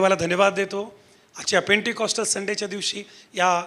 देवाला धन्यवाद देतो. आजच्या पेंटिकॉस्टल संडेच्या दिवशी या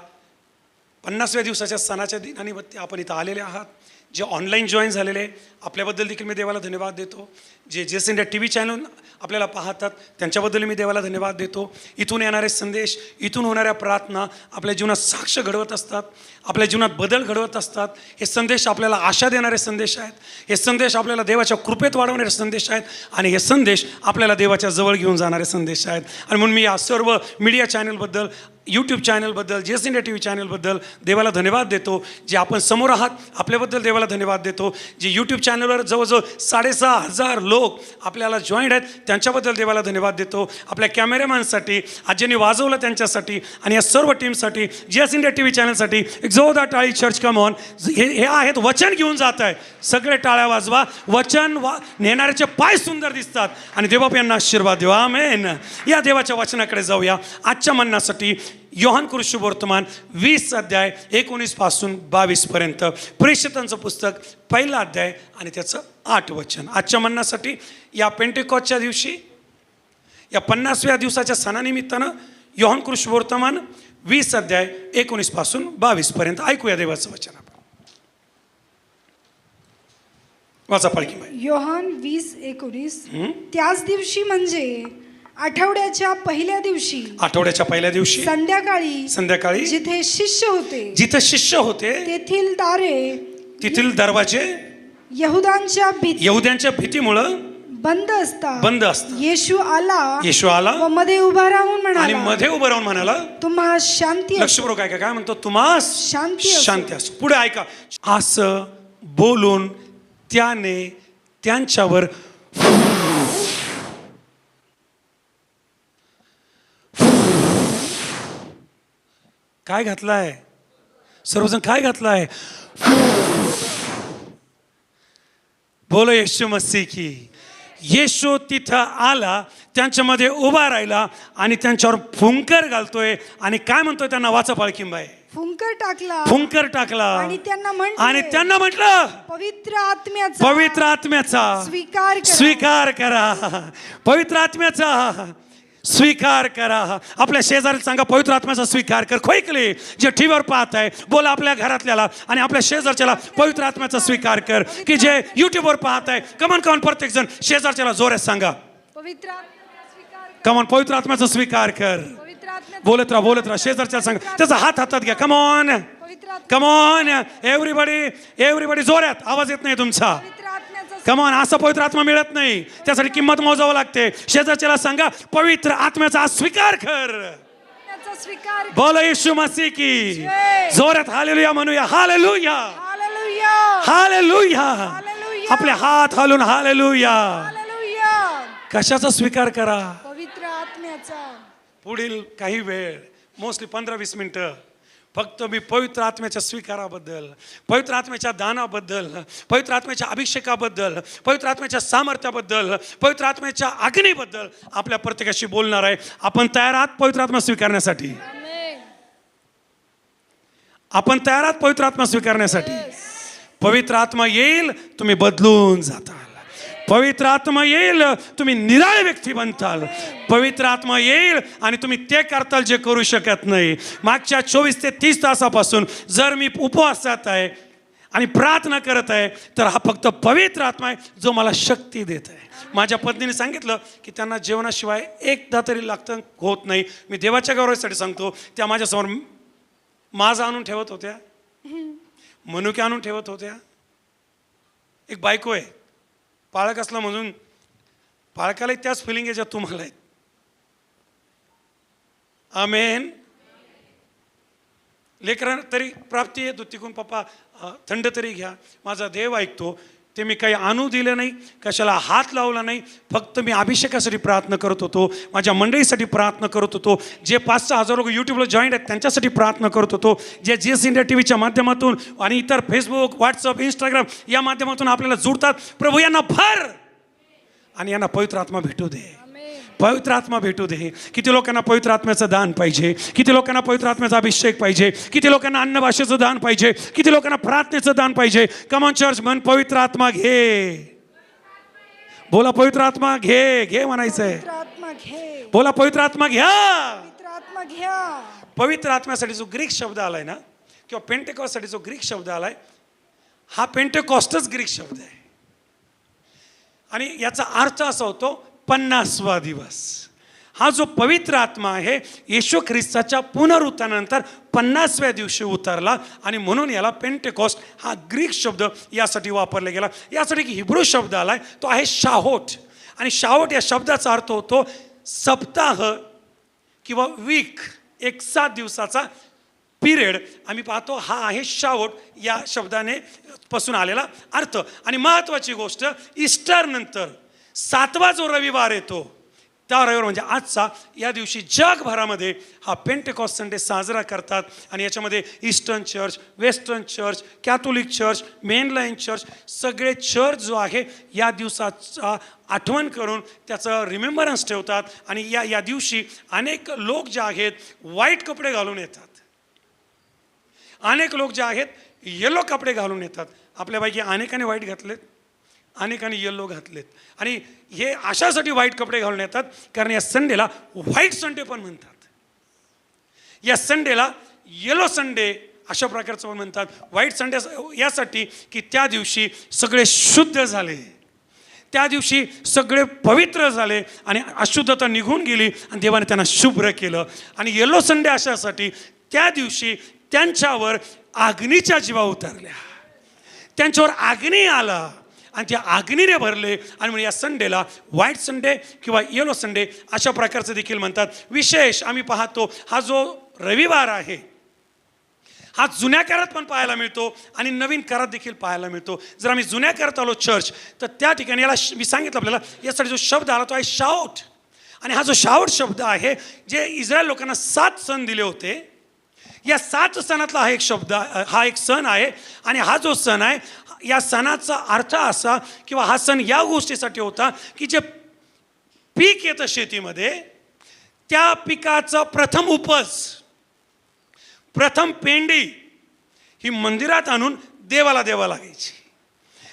पन्नासव्या दिवसाच्या सणाच्या दिनानिमित्त आपण इथं आलेले आहात. जे ऑनलाईन जॉईन झालेले आपल्याबद्दल देखील मी देवाला धन्यवाद देतो. जे G S India T V channel आपल्याला पाहतात त्यांच्याबद्दल मी देवाला धन्यवाद देतो. इथून येणारे संदेश इथून होणाऱ्या प्रार्थना आपल्या जीवनात साक्ष घडवत असतात आपल्या जीवनात बदल घडवत असतात. हे संदेश आपल्याला आशा देणारे संदेश आहेत. हे संदेश आपल्याला देवाच्या कृपेत वाढवणारे संदेश आहेत. आणि हे संदेश आपल्याला देवाच्या जवळ घेऊन जाणारे संदेश आहेत. आणि म्हणून मी या सर्व मीडिया चॅनलबद्दल YouTube चॅनलबद्दल G S India T V चॅनलबद्दल देवाला धन्यवाद देतो. जे आपण समोर आहात आपल्याबद्दल देवाला धन्यवाद देतो. जे यूट्यूब चॅनलवर जवळजवळ साडेसहा हजार लोक आपल्याला जॉईंट आहेत त्यांच्याबद्दल देवाला धन्यवाद देतो. आपल्या कॅमेरामॅनसाठी आज वाजवलं त्यांच्यासाठी आणि या सर्व टीमसाठी G S India T V चॅनलसाठी एक जोरदार टाळी चर्च कमॉन हे हे आहेत वचन घेऊन जात आहे. सगळे टाळ्या वाजवा. वचन वा नेणाऱ्याचे पाय सुंदर दिसतात. आणि देवाप यांना आशीर्वाद देवा मेन या देवाच्या वचनाकडे जाऊया. आजच्या म्हणण्यासाठी योहान कृषी वर्तमान वीस अध्याय एकोणीसपासून बावीस पर्यंत. प्रेषितांचं पुस्तक पहिला अध्याय आणि त्याचं आठ वचन. आजच्या म्हणण्यासाठी या पेंटेकॉसच्या दिवशी या पन्नासव्या दिवसाच्या सणानिमित्तानं योहान कृषी वर्तमान वीस अध्याय एकोणीसपासून बावीस पर्यंत. ऐकूया देवाचं वचन आपण. वाचा पालखी योहान वीस एकोणीस. त्याच दिवशी म्हणजे आठवड्याच्या पहिल्या दिवशी आठवड्याच्या पहिल्या दिवशी संध्याकाळी संध्याकाळी जिथे शिष्य होते जिथं शिष्य होते तेथील दारे तेथील दरवाजे यहुदांच्या भीती यहुद्यांच्या भीतीमुळं बंद असतात बंद असतात येशू आला येशू आला व मध्ये उभा राहून आणि म्हणाला मध्ये उभं राहून म्हणाला तुम्हा शांती लक्ष बरोबर काय म्हणतो? तुम्हास शांती असो. शांती असो. पुढे ऐका. असं बोलून त्याने त्यांच्यावर काय घातलाय? सर्वजण काय घातलाय? बोलो येशू मस्सी की. येशू तिथं आला त्यांच्यामध्ये उभा राहिला आणि त्यांच्यावर फुंकर घालतोय आणि काय म्हणतोय त्यांना? वाचा पाळखिंबाई फुंकर टाकला. फुंकर टाकला. आणि त्यांना म्हटले, आणि त्यांना म्हटलं पवित्र आत्म्याचा. पवित्र आत्म्याचा. स्वीकार करा. स्वीकार करा. पवित्र आत्म्याचा. स्वीकार करा. आपल्या शेजारी सांगा पवित्र आत्म्याचा स्वीकार कर. खोईकले जे टीव्हीवर पाहत आहे बोला आपल्या घरातल्याला आणि आपल्या शेजारच्याला पवित्र आत्म्याचा स्वीकार कर. की जे युट्यूबवर पाहत आहे कमन कमन प्रत्येक जण शेजारच्याला जोरात सांगा. पवित्र. कमन पवित्र आत्म्याचा स्वीकार कर. बोलत राहा बोलत राहा. शेजारच्याला सांगा. त्याचा हात हातात घ्या. कमॉन कमॉन एव्हरीबडी एव्हरीबडी जोरात. आवाज येत नाही तुमचा. कमॉन असं पवित्र आत्मा मिळत नाही. त्यासाठी किंमत मोजावं लागते. शेजारच्याला सांगा पवित्र आत्म्याचा स्वीकार कर. आत्म्याचा स्वीकार करा. बोल येशू मसी की. जोरात हालेलुया म्हणूया. हालेलुया. हालेलुया. आपले हात हालून हालेलुया. हालेलुया. कशाचा स्वीकार करा? पवित्र आत्म्याचा. पुढील काही वेळ. मोस्टली पंधरा वीस मिनटं. फक्त मी पवित्र आत्म्याच्या स्वीकाराबद्दल पवित्र आत्म्याच्या दानाबद्दल पवित्र आत्म्याच्या अभिषेकाबद्दल पवित्र आत्म्याच्या सामर्थ्याबद्दल पवित्र आत्म्याच्या अग्नीबद्दल आपल्या प्रत्येकाशी बोलणार आहे. आपण तयार आहात पवित्र आत्मा स्वीकारण्यासाठी. आपण तयार आहात पवित्र आत्मा स्वीकारण्यासाठी? पवित्र आत्मा येईल तुम्ही बदलून जाताल. पवित्र आत्मा येईल तुम्ही निराळ व्यक्ती बनताल. पवित्र आत्मा येईल आणि तुम्ही ते करताल जे करू शकत नाही. मागच्या चोवीस ते तीस तासापासून जर मी उपवासात आहे आणि प्रार्थना करत आहे तर हा फक्त पवित्र आत्मा आहे जो मला शक्ती देत आहे. माझ्या पत्नीने सांगितलं की त्यांना जेवणाशिवाय एकदा तरी लागतं होत नाही. मी देवाच्या गौरवासाठी सांगतो त्या माझ्यासमोर माझं आणून ठेवत होत्या. मनुके आणून ठेवत होत्या. एक बायको आहे. पाळक असला म्हणून पाळकालाही त्याच फिलिंग आहे ज्या तुम्हाला आहेत आमेन लेकरांना तरी प्राप्ती येत होती कोण पप्पा थंड तरी घ्या. माझा देव ऐकतो. ते मी काही आणू दिलं नाही कशाला हात लावला नाही. फक्त मी अभिषेकासाठी प्रार्थना करत होतो. माझ्या मंडळीसाठी प्रार्थना करत होतो. जे पाच सहा हजार लोक यूट्यूबला जॉईंट आहेत त्यांच्यासाठी प्रार्थना करत होतो. जे जी एस इंडिया टी व्हीच्या माध्यमातून आणि इतर फेसबुक व्हॉट्सअप इंस्टाग्राम या माध्यमातून आपल्याला जुडतात. प्रभू यांना भर! आणि यांना पवित्र आत्मा भेटू दे. पवित्र आत्मा भेटू दे. किती लोकांना पवित्र आत्म्याचं दान पाहिजे? किती लोकांना पवित्र आत्म्याचा अभिषेक पाहिजे? किती लोकांना अन्न भाषेचं दान पाहिजे? किती लोकांना प्रार्थनेचं दान पाहिजे? कमॉन चर्च म्हण पवित्र आत्मा घे. बोला पवित्र आत्मा घे घे म्हणायचंय. पवित्र आत्मा घे. बोला पवित्र आत्मा घ्या. पवित्र आत्मा घ्या. पवित्र आत्म्यासाठी जो ग्रीक शब्द आलाय ना किंवा पेंटेकॉससाठी जो ग्रीक शब्द आलाय हा पेंटेकॉस्टच ग्रीक शब्द आहे. आणि याचा अर्थ असा होतो पन्नासवा दिवस. हा जो पवित्र आत्मा आहे येशू ख्रिस्ताच्या पुनरुत्थानानंतर पन्नासव्या दिवशी उतरला आणि म्हणून याला पेंटेकॉस्ट हा ग्रीक शब्द यासाठी वापरला गेला. यासाठी एक हिब्रू शब्द आला आहे तो आहे शाहोट. आणि शाहोट या शब्दाचा अर्थ होतो सप्ताह किंवा वीक एक सात दिवसाचा पिरियड आम्ही पाहतो हा आहे शावट या शब्दाने पासून आलेला अर्थ. आणि महत्त्वाची गोष्ट इस्टरनंतर सातवा जो रविवार येतो त्या रविवार म्हणजे आजचा या दिवशी जगभरामध्ये हा पेंटेकॉस संडे साजरा करतात आणि याच्यामध्ये eastern church western church Catholic church mainline church सगळे चर्च जो आहे या दिवसाचा आठवण करून त्याचं रिमेंबरन्स ठेवतात आणि या या दिवशी अनेक लोक जे आहेत व्हाईट कपडे घालून येतात. अनेक लोक जे आहेत येलो कपडे घालून येतात. आपल्यापैकी अनेकाने व्हाईट घातलेत? अनेकांनी येल्लो घातलेत. आणि हे अशासाठी व्हाईट कपडे घालून येतात कारण या संडेला व्हाईट संडे पण म्हणतात. या संडेला येलो संडे अशा प्रकारचं पण म्हणतात. व्हाईट संडे यासाठी की त्या दिवशी सगळे शुद्ध झाले. त्या दिवशी सगळे पवित्र झाले आणि अशुद्धता निघून गेली आणि देवाने त्यांना शुभ्र केलं. आणि येलो संडे अशासाठी त्या दिवशी त्यांच्यावर अग्नीच्या जीवा उतरल्या. त्यांच्यावर अग्नी आला. आणि ते आग्नीने भरले आणि म्हणजे या संडेला व्हाईट संडे किंवा येलो संडे अशा प्रकारचं देखील म्हणतात. विशेष आम्ही पाहतो हा जो रविवार आहे हा जुन्या काळात पण पाहायला मिळतो आणि नवीन करात देखील पाहायला मिळतो. जर आम्ही जुन्या काळात आलो चर्च तर त्या ठिकाणी याला श- मी सांगितलं आपल्याला यासाठी जो शब्द आला तो आहे शाऊट आणि हा जो शाऊट शब्द आहे जे इस्रायल लोकांना सात सण दिले होते या सात सणातला हा एक शब्द हा एक सण आहे. आणि हा जो सण आहे या सणाचा अर्थ असा किंवा हा सण या गोष्टीसाठी होता की जे पीक येतं शेतीमध्ये त्या पिकाचं प्रथम उपज प्रथम पेंडी ही मंदिरात आणून देवाला देवा लागायची.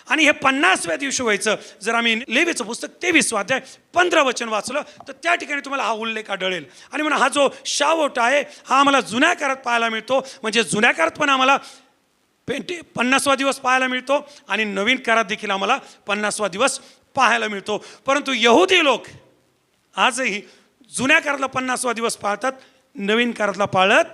आणि हे पन्नासव्या दिवशी व्हायचं. जर आम्ही लेवीचं पुस्तक तेवीस स्वाध्याय पंधरा वचन वाचलं तर त्या ठिकाणी तुम्हाला हा उल्लेख आढळेल. आणि म्हणून हा जो शावट आहे हा आम्हाला जुन्या काळात पाहायला मिळतो. म्हणजे जुन्या काळात पण आम्हाला पेंटी पन्नासवा दिवस पाहायला मिळतो आणि नवीन करात देखील आम्हाला पन्नासवा दिवस पाहायला मिळतो. परंतु यहुदी लोक आजही जुन्या करातला पन्नासवा दिवस पाळतात नवीन करातला पाळत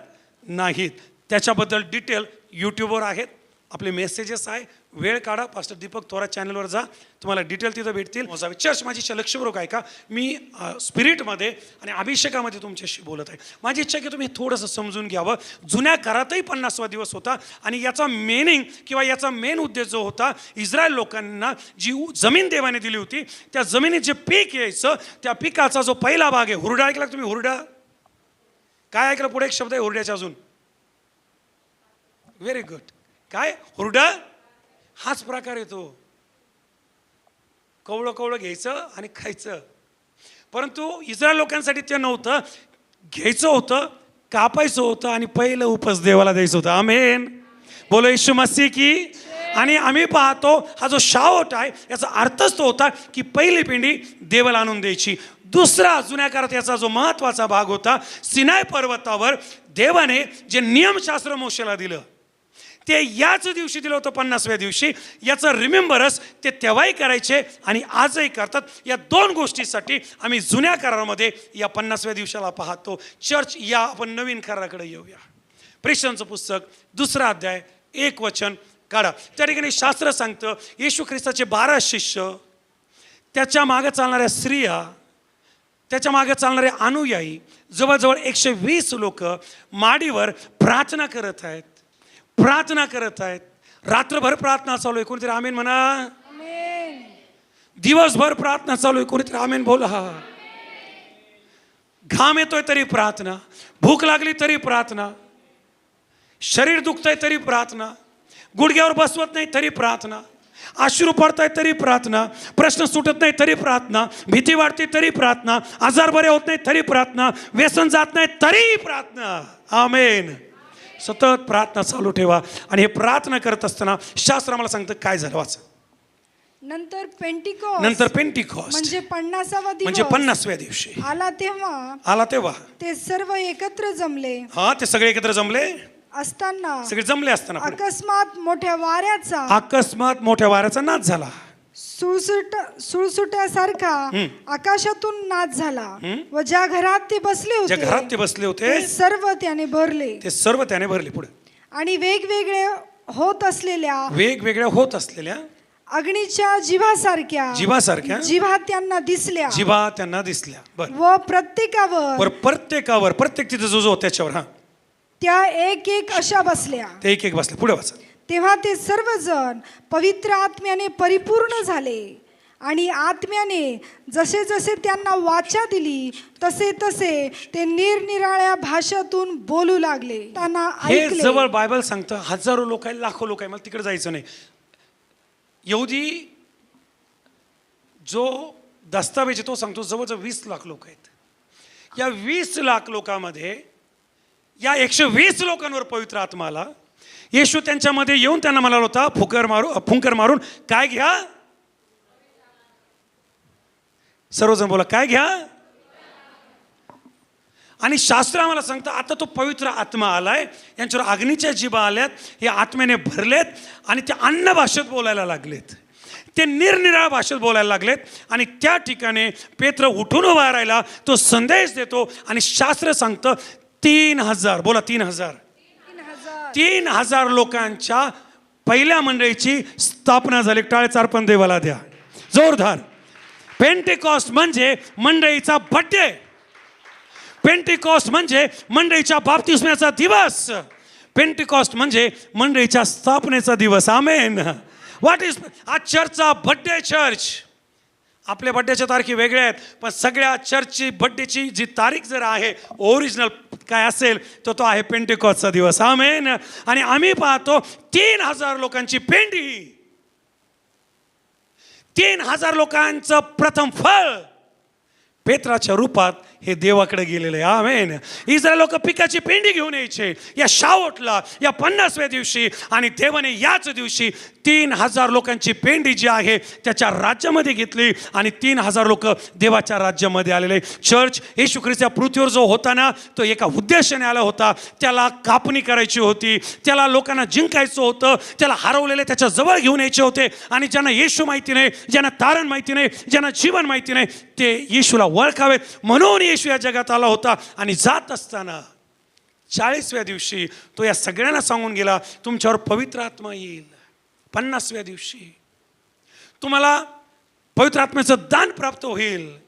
नाहीत. त्याच्याबद्दल डिटेल यूट्यूबवर आहेत. आपले मेसेजेस आहे. वेळ काढा. पास्टर दीपक थोरा चॅनलवर जा. तुम्हाला डिटेल तिथं भेटतील. मोजावे. चर्च माझी इच्छा लक्षपूर्वक आहे का मी स्पिरिटमध्ये आणि अभिषेकामध्ये तुमच्याशी बोलत आहे. माझी इच्छा की तुम्ही थोडंसं समजून घ्यावं. जुन्या करातही पन्नासवा दिवस होता आणि याचा मेनिंग किंवा याचा मेन उद्देश जो होता इस्रायल लोकांना जी उ- जमीन देवाने दिली होती त्या जमिनीत जे पीक यायचं त्या पिकाचा जो पहिला भाग आहे हुरडा ऐकला तुम्ही? हुरडा. काय ऐकलं? पुढे एक शब्द आहे हुरड्याचा अजून. व्हेरी गुड काय? हुरडा. हाच प्रकार येतो. कवळं कवळं घ्यायचं आणि खायचं. परंतु इस्रायल लोकांसाठी ते नव्हतं. घ्यायचं होतं कापायचं होतं आणि पहिलं उपस देवाला द्यायचं होतं. आमेन. बोलो येशू मस्सी की? आणि आम्ही पाहतो हा जो शावट आहे याचा अर्थच तो होता की पहिली पिंडी देवाला आणून द्यायची. दुसरा जुन्या काळात याचा जो महत्त्वाचा भाग होता सिनाय पर्वतावर देवाने जे नियमशास्त्र मोशेला दिलं ते याच दिवशी दिलं होतं पन्नासव्या दिवशी. याचं रिमेंबरस ते तेव्हाही करायचे आणि आजही करतात. या दोन गोष्टीसाठी आम्ही जुन्या करारामध्ये या पन्नासव्या दिवसाला पाहतो. चर्च या आपण नवीन कराराकडे येऊया. प्रेशांचं पुस्तक दुसरा अध्याय एक वचन काढा. त्या ठिकाणी शास्त्र सांगतं येशू ख्रिस्ताचे बारा शिष्य त्याच्यामागे चालणाऱ्या स्त्रिया त्याच्यामागे चालणारे अनुयायी जवळजवळ एकशे वीस लोक माडीवर प्रार्थना करत आहेत. प्रार्थना करत आहेत. रात्रभर प्रार्थना चालू आहे. कोणीतरी आमेन म्हणा. दिवसभर प्रार्थना चालू आहे. कोणीतरी आमेन बोला. घाम येतोय तरी प्रार्थना. भूक लागली तरी प्रार्थना. शरीर दुखतंय तरी प्रार्थना. गुडघ्यावर बसवत नाही तरी प्रार्थना. अश्रू पडताय तरी प्रार्थना. प्रश्न सुटत नाही तरी प्रार्थना. भीती वाढते तरी प्रार्थना. आजार बरे होत नाही तरी प्रार्थना. व्यसन जात नाही तरी प्रार्थना. आमेन. सतत प्रार्थना चालू ठेवा. आणि हे प्रार्थना करत असताना शास्त्र आम्हाला सांगतं काय झालं वाचा? नंतर पेंटिकॉस नंतर पेंटिकॉस्ट म्हणजे पन्नासावा म्हणजे दिवस. पन्नासव्या दिवशी. आला तेव्हा. आला तेव्हा. ते सर्व एकत्र जमले. हा ते सगळे एकत्र जमले? असताना. सगळे जमले असताना. अकस्मात मोठ्या वाऱ्याचा. अकस्मात मोठ्या वाऱ्याचा नाच झाला. सुळसुट सुळसुट्यासारखा आकाशातून नाच झाला. व ज्या घरात ते बसले ज्या घरात होते ते बसले होते ते सर्व त्याने भरले. ते सर्व त्याने भरले पुढे. आणि वेगवेगळे होत असलेल्या वेगवेगळ्या होत असलेल्या अग्नीच्या जीवासारख्या जीवासारख्या जीवा त्यांना दिसल्या. जीवा त्यांना दिसल्या. बर. व प्रत्येकावर प्रत्येकावर प्रत्येक तिथं जो जो त्याच्यावर हा. त्या एक एक अशा बसल्या. ते एक एक बसले पुढे वाचा. तेव्हा ते सर्वजण पवित्र आत्म्याने परिपूर्ण झाले. आणि आत्म्याने जसे जसे त्यांना वाचा दिली तसे तसे ते निरनिराळ्या भाषातून बोलू लागले. त्यांना हे जवळ बायबल सांगतं हजारो लोक आहे लाखो लोक आहे मला तिकडे जायचं नाही. यहुदी जो दस्तावेज आहे तो सांगतो जवळजवळ वीस लाख लोक आहेत. या वीस लाख लोकांमध्ये या एकशे वीस लोकांवर पवित्र आत्मा आला. येशू त्यांच्यामध्ये येऊन त्यांना म्हणाला होता फुकर मारू फुंकर मारून काय घ्या? सर्वजण बोला काय घ्या? आणि शास्त्र आम्हाला सांगतं आता तो पवित्र आत्मा आलाय यांच्यावर अग्नीच्या जीवा आल्यात हे आत्म्याने भरलेत आणि ते अन्न भाषेत बोलायला लागलेत. ते निरनिराळ्या भाषेत बोलायला लागलेत आणि त्या ठिकाणी पेत्र उठून उभा राहिला तो संदेश देतो आणि शास्त्र सांगतं तीन हजार बोला तीन हजार तीन हजार. तीन हजार लोकांच्या पहिल्या मंडळीची स्थापना झाली. टाळेचा अर्पण देवाला द्या. जोरदार. पेंटिकॉस्ट म्हणजे मंडळीचा बड्डे पेंटिकॉस्ट म्हणजे मंडळीच्या बाप्तिस्म्याचा दिवस. पेंटिकॉस्ट म्हणजे मंडळीच्या स्थापनेचा दिवस. आमेन व्हॉट इज आज चर्चचा बड्डे चर्च आपल्या बड्डेच्या तारखी वेगळ्या आहेत पण सगळ्या चर्चची बड्डेची जी तारीख जर आहे ओरिजिनल काय असेल तर तो आहे पेंटिकॉसचा दिवस. आमेन आणि आम्ही पाहतो तीन हजार लोकांची पेंडी तीन हजार लोकांचं प्रथम फळ पेत्राच्या रूपात हे देवाकडे गेलेलं आहे. आमेन. इस्रायल लोक पिकाची पेंडी घेऊन यायचे. या शावटला या पन्नासव्या दिवशी आणि देवाने याच दिवशी तीन हजार लोकांची पेंडी जी आहे त्याच्या राज्यामध्ये घेतली आणि तीन हजार लोक देवाच्या राज्यामध्ये आलेले. चर्च येशू ख्रिस्त्या पृथ्वीवर जो होता ना तो एका उद्देशाने आला होता. त्याला कापणी करायची होती. त्याला लोकांना जिंकायचं होतं. त्याला हरवलेले त्याच्याजवळ घेऊन यायचे होते. आणि ज्यांना येशू माहिती नाही ज्यांना तारण माहिती नाही ज्यांना जीवन माहिती नाही ते येशूला ओळखावेत. म्हणून येशू या जगात आला होता आणि जात असताना चाळीसव्या दिवशी तो या सगळ्यांना सांगून गेला तुमच्यावर पवित्र आत्मा येईल. पन्नासव्या दिवशी. तुम्हाला पवित्र आत्म्याचं दान प्राप्त होईल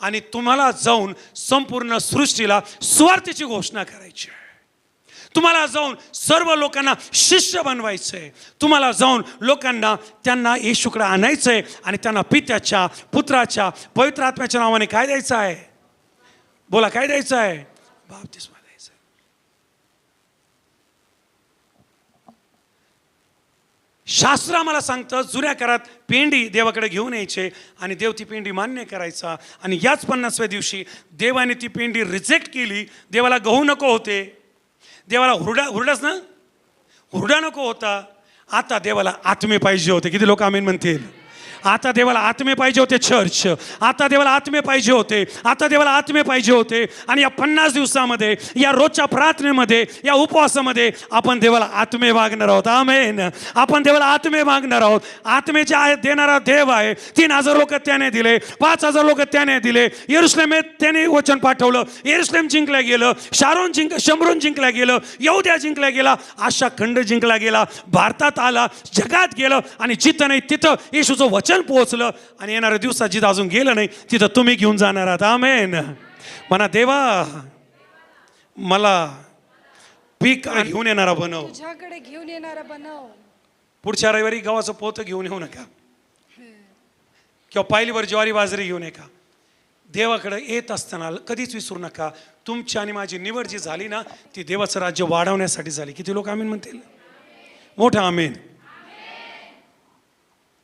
आणि तुम्हाला जाऊन संपूर्ण सृष्टीला स्वार्थीची घोषणा करायची आहे. तुम्हाला जाऊन सर्व लोकांना शिष्य बनवायचंय. तुम्हाला जाऊन लोकांना त्यांना येशूकडे आणायचंय आणि त्यांना पित्याच्या पुत्राच्या पवित्र आत्म्याच्या नावाने काय द्यायचं आहे? बोला काय द्यायचं आहे? बाप्तिस्मा द्यायचं आहे. शास्त्र आम्हाला सांगतं जुन्या काळात पेंडी देवाकडे घेऊन यायचे आणि देव ती पेंडी मान्य करायचा. आणि याच पन्नासव्या दिवशी देवाने ती पेंडी रिजेक्ट केली. देवाला गहू नको होते. देवाला हुरडा हुरडाच ना? हुरडा नको होता. आता देवाला आत्मे पाहिजे होते. किती लोक आमीन म्हणतील? आता देवाला आत्मे पाहिजे होते चर्च आता देवाला आत्मे पाहिजे होते. आता देवाला आत्मे पाहिजे होते. आणि या पन्नास दिवसामध्ये या रोजच्या प्रार्थनेमध्ये या उपवासामध्ये आपण देवाला आत्मे मागणार आहोत. आमेन. आपण देवाला आत्मे मागणार आहोत. आत्मे जे आहे देणारा देव आहे तीन हजार लोक त्याने दिले पाच हजार लोक त्याने दिले येरुसलेमेत त्याने वचन पाठवलं येरुश्लेम जिंकलं गेलं शारोन जिंक शंभरून जिंकल्या गेलं येऊद्या जिंकला गेला आशा खंड जिंकला गेला भारतात आला जगात गेलं आणि जिथं नाही तिथं येशूचं वचन पोहोचलं आणि येणाऱ्या दिवसात जिथं अजून गेलं नाही तिथं तुम्ही घेऊन जाणार आहात. आमेन. म्हणा देवा मला पीक घेऊन येणारा बनव. तुझ्याकडे घेऊन येणारा बनव. पुढच्या रविवारी गव्हाचं पोतं घेऊन येऊ नका. किंवा पायलीवर ज्वारी बाजरी घेऊन नका देवाकडे येत असताना कधीच विसरू नका. तुमची आणि माझी निवड जी झाली ना ती देवाचं राज्य वाढवण्यासाठी झाली. किती लोक आमीन म्हणतील? मोठा आमीन.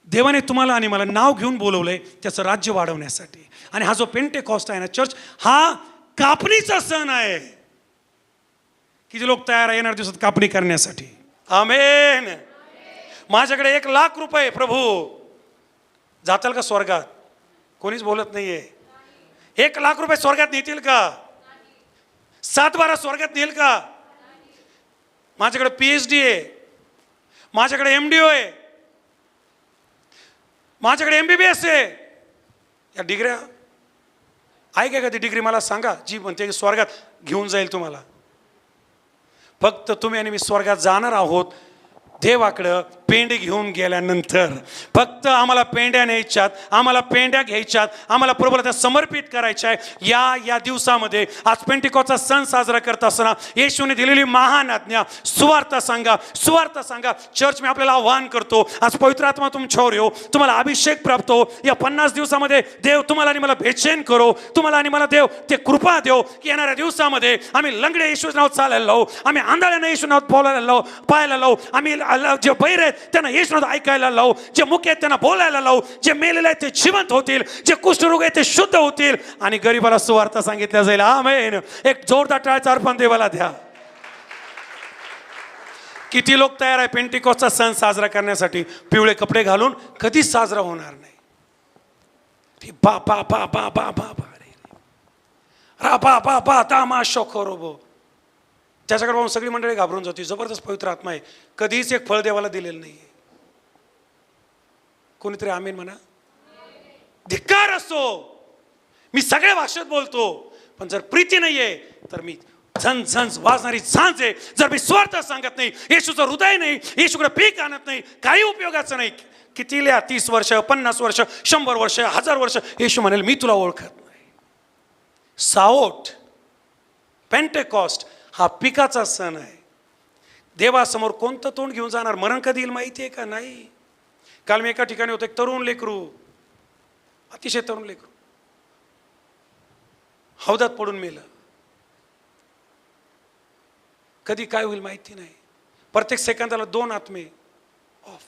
देवाने तुम्हाला आणि मला नाव घेऊन बोलवलंय त्याचं राज्य वाढवण्यासाठी. आणि हा जो पेंटे कॉस्ट आहे ना चर्च हा कापणीचा सण आहे. किती लोक तयार आहे येणार दिवसात कापणी करण्यासाठी? आमेन माझ्याकडे एक लाख रुपये प्रभू. जाताल का स्वर्गात? कोणीच बोलत नाहीये. एक लाख रुपये स्वर्गात नेतील का? सात बारा स्वर्गात नेल का? माझ्याकडे पी एच डी आहे. माझ्याकडे एम डी ओ आहे. माझ्याकडे एम बी बी एस आहे. या डिग्र्या आहे का ती डिग्री मला सांगा. जी म्हणते की स्वर्गात घेऊन जाईल तुम्हाला. फक्त तुम्ही आणि मी स्वर्गात जाणार आहोत. देवाकडं पेंड घेऊन गेल्यानंतर फक्त आम्हाला पेंड्या न्यायच्यात आम्हाला पेंड्या घ्यायच्यात आम्हाला प्रभूला त्या समर्पित करायच्या आहे. या या दिवसामध्ये आज पेंटिकॉचा सण साजरा करत असताना येशूने दिलेली महान आज्ञा सुवार्थ सांगा सुवार्थ सांगा. चर्च मी आपल्याला आव्हान करतो आज पवित्र आत्मा तुमच्यावर येऊ हो, तुम्हाला अभिषेक प्राप्त हो. या पन्नास दिवसामध्ये देव तुम्हाला आणि मला बेचैन करो. तुम्हाला आणि मला देव ते कृपा देव. की येणाऱ्या दिवसामध्ये आम्ही लंगडे येशू नाव चालायला लावू आम्ही आंधळ्यानं येशू नाव बोलायला लावू पाहायला लावू आम्ही आला जे बैर आहेत त्यांना येशू ऐकायला लावू जे मुख्य आहेत त्यांना बोलायला लावू जे मेलेले आहेत ते जिवंत होतील जे कुष्ठरोग आहेत ते शुद्ध होतील आणि गरीबाला सुवार्ता सांगितल्या जाईल आमेन एक जोरदार टाळचा अर्पण देवाला द्या किती लोक तयार आहे पेंटिकॉसचा सण साजरा करण्यासाठी पिवळे कपडे घालून कधीच साजरा होणार नाही बा बा बा बा बा बा बा रे रा बा बा बा तामाशो शोखो रोबो त्याच्याकडे पाहून सगळी मंडळी घाबरून जाते. जबरदस्त पवित्र आत्मा आहे. कधीच एक फळ देवाला दिलेलं नाही आहे कोणीतरी आमीन म्हणा. धिक्कार असतो मी सगळ्या भाषेत बोलतो. पण जर प्रीती नाहीये तर मी झन झंझ वाजणारी झांज आहे. जर मी स्वार्थ सांगत नाही येशूचं हृदय नाही येशूकडे पीक आणत नाही काही उपयोगाचं नाही. किती लिहा तीस वर्ष पन्नास वर्ष शंभर वर्ष हजार वर्ष येशू म्हणेल मी तुला ओळखत नाही. सावट पेंटेकॉस्ट हा पिकाचा सण आहे. देवासमोर कोणतं तोंड घेऊन जाणार मरण कधी येईल माहिती आहे का? नाही. काल मी एका ठिकाणी होतो एक तरुण लेकरू अतिशय तरुण लेकरू. हौदात पडून मेलं. कधी काय होईल माहिती नाही. प्रत्येक सेकंदाला दोन आत्मे ऑफ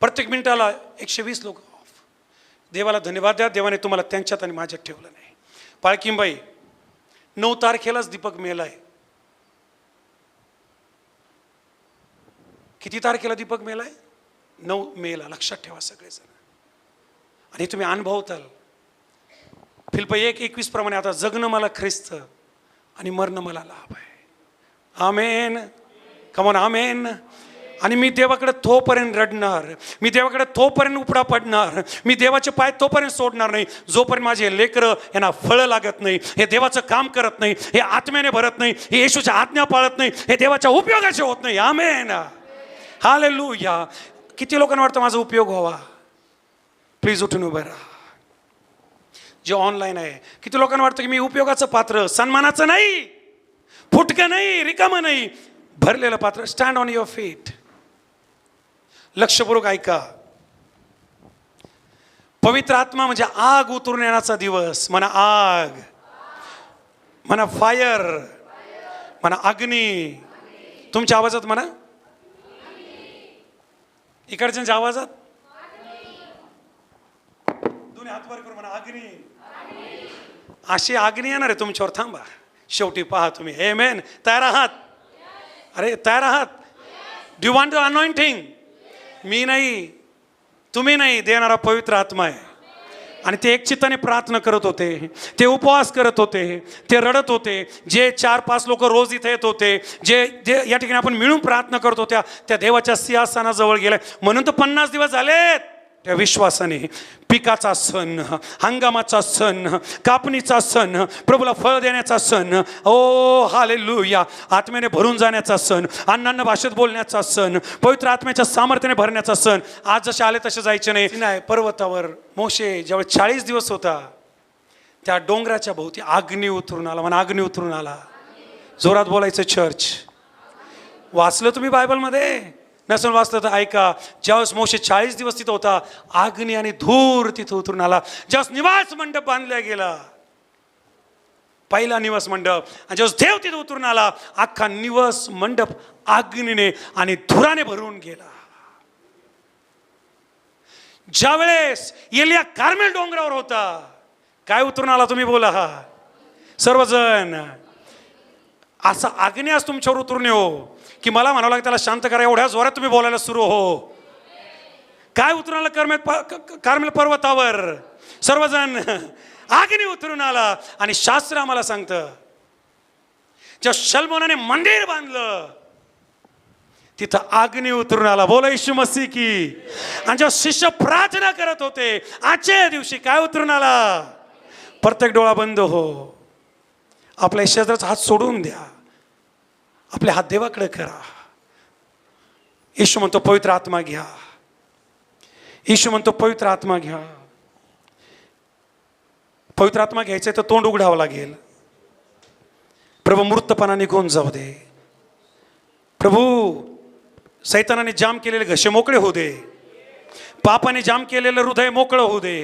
प्रत्येक मिनिटाला एकशे वीस लोक ऑफ देवाला धन्यवाद द्या. देवाने तुम्हाला त्यांच्यात आणि माझ्यात ठेवलं नाही. पाळकिंबाई नऊ तारखेलाच दीपक मेलाय. किती तारखेला दीपक मेलाय? नऊ मेला. लक्षात ठेवा सगळेजण. आणि तुम्ही अनुभवताल. फिल्प एक एकवीस प्रमाणे आता जगणं मला ख्रिस्त आणि मरणं मला लाभ आहे. आमेन. कमन आमेन. आणि मी देवाकडे तोपर्यंत रडणार मी देवाकडे तोपर्यंत उपडा पडणार मी देवाचे पाय तोपर्यंत सोडणार नाही. जोपर्यंत माझे लेकरं यांना फळं लागत नाही हे देवाचं काम करत नाही हे आत्म्याने भरत नाही हे येशूच्या आज्ञा पाळत नाही हे देवाच्या उपयोगाचे होत नाही. आमेन. हाले या किती लोकांना वाटतं माझा उपयोग व्हावा? प्लीज उठून उभं राहा. जे ऑनलाईन आहे किती लोकांना वाटतं की मी उपयोगाचं पात्र सन्मानाचं नाही फुटकं नाही रिकामं नाही भरलेलं पात्र. स्टँड ऑन युअर फीट लक्षपूर्वक ऐका. पवित्र आत्मा म्हणजे आग उतरून येण्याचा दिवस. म्हणा आग. म्हणा फायर. म्हणा अग्नी. तुमच्या आवाजात म्हणा. इकडच्यांच्या आवाजात. दोन्ही हातवर करू करून म्हणा अग्नी. अशी अग्नी येणार आहे तुमच्यावर. थांबा. शेवटी पहा तुम्ही. हे मेन तयार आहात? अरे तयार आहात? डू वॉन्ट द अनॉइंटिंग मी नाही तुम्ही नाही देणारा पवित्र आत्मा आहे. आणि ते एकचित्ताने प्रार्थना करत होते ते उपवास करत होते ते रडत होते जे चार पाच लोक रोज इथे येत होते जे जे या ठिकाणी आपण मिळून प्रार्थना करत होत्या त्या देवाच्या सिंहासनाजवळ गेल्या म्हणून तर पन्नास दिवस झालेत. त्या विश्वासाने पिकाचा सण हंगामाचा सण कापणीचा सण प्रभूला फळ देण्याचा सण ओ हाले लुया आत्म्याने भरून जाण्याचा सण अण्णांना भाषेत बोलण्याचा सण पवित्र आत्म्याच्या सामर्थ्याने भरण्याचा सण आज जसे आले तसे जायचे नाही. नाही पर्वतावर मोशे ज्यावेळेस चाळीस दिवस होता त्या डोंगराच्या भोवती अग्नी उतरून आला म्हणा अग्नी उतरून आला. जोरात बोलायचं चर्च. वाचलं तुम्ही बायबलमध्ये? नसून वाचलं तर ऐका ज्यावेळेस मोशे चाळीस दिवस तिथं होता आग्नी आणि धूर तिथं उतरून आला. ज्यावेळेस निवास मंडप बांधला गेला. पहिला निवास मंडप. आणि ज्यावेळेस देव तिथं उतरून आला अख्खा निवास मंडप आग्नीने आणि धुराने भरून गेला. ज्यावेळेस येलिया कार्मेल डोंगरावर होता काय उतरून आला तुम्ही बोला. हा सर्वजण असा आग्नेस तुमच्यावर उतरून येऊ. की मला म्हणावं लागेल त्याला शांत करा एवढ्या जोरात तुम्ही बोलायला सुरू हो. काय उतरून आलं कर्मेल प- कार्मेल पर्वतावर? सर्वजण आग्नी उतरून आला आणि शास्त्र आम्हाला सांगतं ज्या शलमोनाने मंदिर बांधलं तिथं आग्नी उतरून आला. बोला येशू मसी की. आणि जेव्हा शिष्य प्रार्थना करत होते आजच्या दिवशी काय उतरून आला? प्रत्येक डोळा बंद हो. आपल्या शेजाराचा हात सोडून द्या. आपले हात देवाकडे करा. येशू म्हणतो पवित्र आत्मा घ्या. येशू म्हणतो पवित्र आत्मा घ्या. पवित्र आत्मा घ्यायचं तर तोंड उघडावं लागेल. प्रभू मृतपणा निघून जाऊ दे. प्रभू सैतानाने जाम केलेले घसे मोकळे होऊ दे. पापाने जाम केलेलं हृदय मोकळं होऊ दे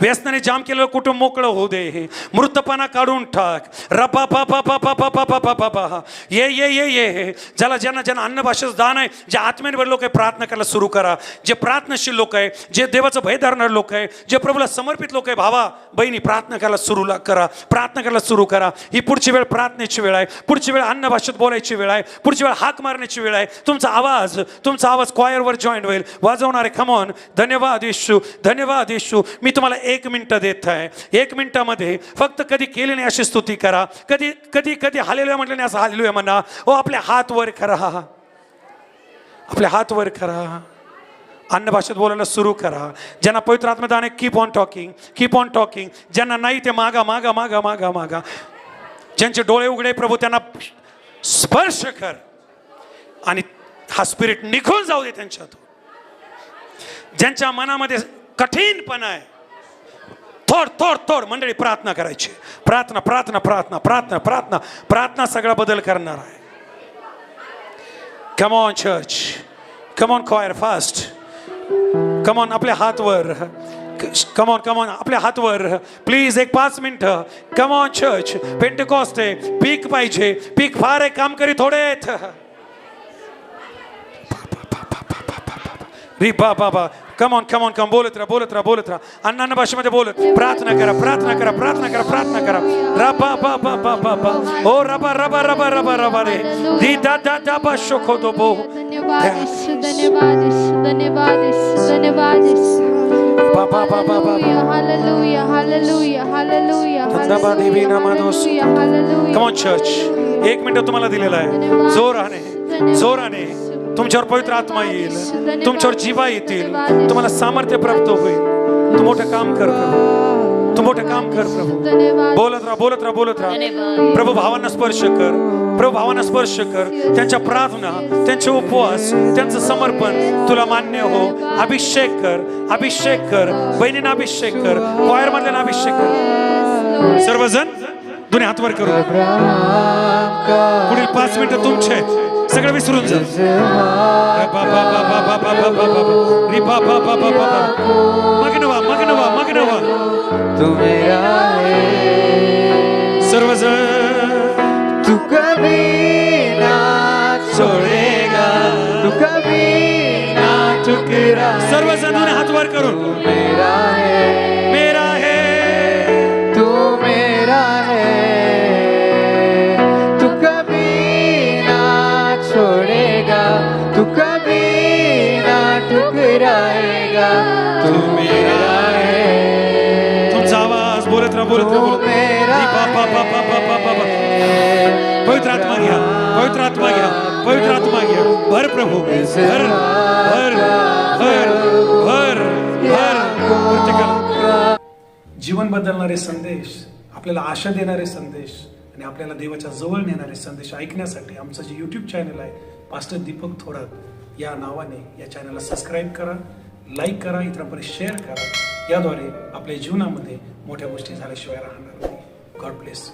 व्यसनाने जाम केलेलं कुटुंब मोकळं होऊ दे मृतपणा काढून टाक रपा पा पा पा पा पा पा पा पा पा पा ये ये ये ये ज्याला ज्यांना ज्यांना अन्न भाषेचं दान आहे जे आत्म्याने लोक आहे प्रार्थना करायला सुरू करा जे प्रार्थनाशील लोक आहे जे देवाचं भय धरणारे लोक आहे जे प्रभूला समर्पित लोक आहे भावा बहिणी प्रार्थना करायला सुरू ला- करा प्रार्थना करायला सुरू करा ही पुढची वेळ प्रार्थनेची वेळ आहे पुढची वेळ अन्न भाषेत बोलायची वेळ आहे पुढची वेळ हाक मारण्याची वेळ आहे तुमचा आवाज तुमचा आवाज क्वायरवर जॉईन होईल वाजवणारे खमॉन धन्यवाद येशू धन्यवाद येशू. मी तुम्हाला एक मिनटं देत आहे. एक मिनटामध्ये फक्त कधी केली नाही अशी स्तुती करा. कधी कधी कधी हालेलुया म्हटलं नाही असं हालेलुया म्हणा. ओ आपले हात वर करा आपले हात वर करा अन्न भाषेत बोलायला सुरू करा. ज्यांना पवित्र आत्मदान आहे keep on talking keep on talking ज्यांना नाही ते मागा मागा मागा मागा मागा. ज्यांचे डोळे उघडे प्रभू त्यांना स्पर्श कर. आणि हा स्पिरिट निघून जाऊ दे त्यांच्यातून. ज्यांच्या मनामध्ये कठीणपणा आहे थोड थोड थोड मंडळी प्रार्थना करायची. प्रार्थना प्रार्थना प्रार्थना प्रार्थना प्रार्थना प्रार्थना सगळा बदल करणार आहे. Come on church come on choir fast come on आपल्या हातवर कमॉन कमॉन आपल्या हातवर प्लीज एक पाच मिनिटं. कमॉन ऑन चर्च पेंटकॉस्ट आहे पीक पाहिजे. पीक फार आहे काम करी थोडे आहेत. री बा बाबा come on come on come बोलत राहा बोलत राहा बोलत राहा. अण्णांना भाषेमध्ये बोलत प्रार्थना करा प्रार्थना करा प्रार्थना करा प्रार्थना करा. रबा बा बा बा बा बा ओ रबा रबा रबा रबा रबा रे दी दा दा दा बा शोखो दो बो. धन्यवाद धन्यवाद धन्यवाद बा बा बा बा बा बा. हालेलुया हालेलुया हालेलुया धन्यवाद देवी नामादोस हालेलुया कम ऑन चर्च एक मिनिट तुम्हाला दिलेला आहे. जोराने जोराने तुमच्यावर पवित्र आत्मा येईल. तुमच्यावर जीवा येतील. तुम्हाला सामर्थ्य प्राप्त होईल. तू मोठं काम कर प्रभू. तू मोठं काम कर प्रभू. धन्यवाद. बोलत राहा बोलत राहा बोलत राहा. प्रभू भावांना स्पर्श कर. प्रभू भावांना स्पर्श कर. त्यांच्या प्रार्थना त्यांचे उपवास त्यांचं समर्पण तुला मान्य हो. अभिषेक कर अभिषेक कर. बहिणींना अभिषेक कर. क्वायर मधल्या अभिषेक कर. सर्वजण दोन्ही हातवर करू. पुढील पाच मिनिटं तुमचे आहेत. सगळं विसरून जा मग्नवा मग्नवा मग्नवा सर्वजण मग्न कभी ना छोडेगा तू सोडेगा ना चुकेरा सर्वजण हात वर करून मेरा पवित्र आत्मा घ्या पवित्र आत्मा घ्या पवित्र आत्मा घ्या. भर प्रभू भर भर भर भर भर जीवन बदलणारे संदेश आपल्याला आशा देणारे संदेश आणि आपल्याला देवाच्या जवळ नेणारे संदेश ऐकण्यासाठी आमचं जे यूट्यूब चॅनल आहे पास्टर दीपक थोरात या नावाने या चॅनलला सबस्क्राईब करा. लाईक करा इतरांपर्यंत शेअर करा. याद्वारे आपल्या जीवनामध्ये मोठ्या गोष्टी झाल्याशिवाय राहणार नाही. God bless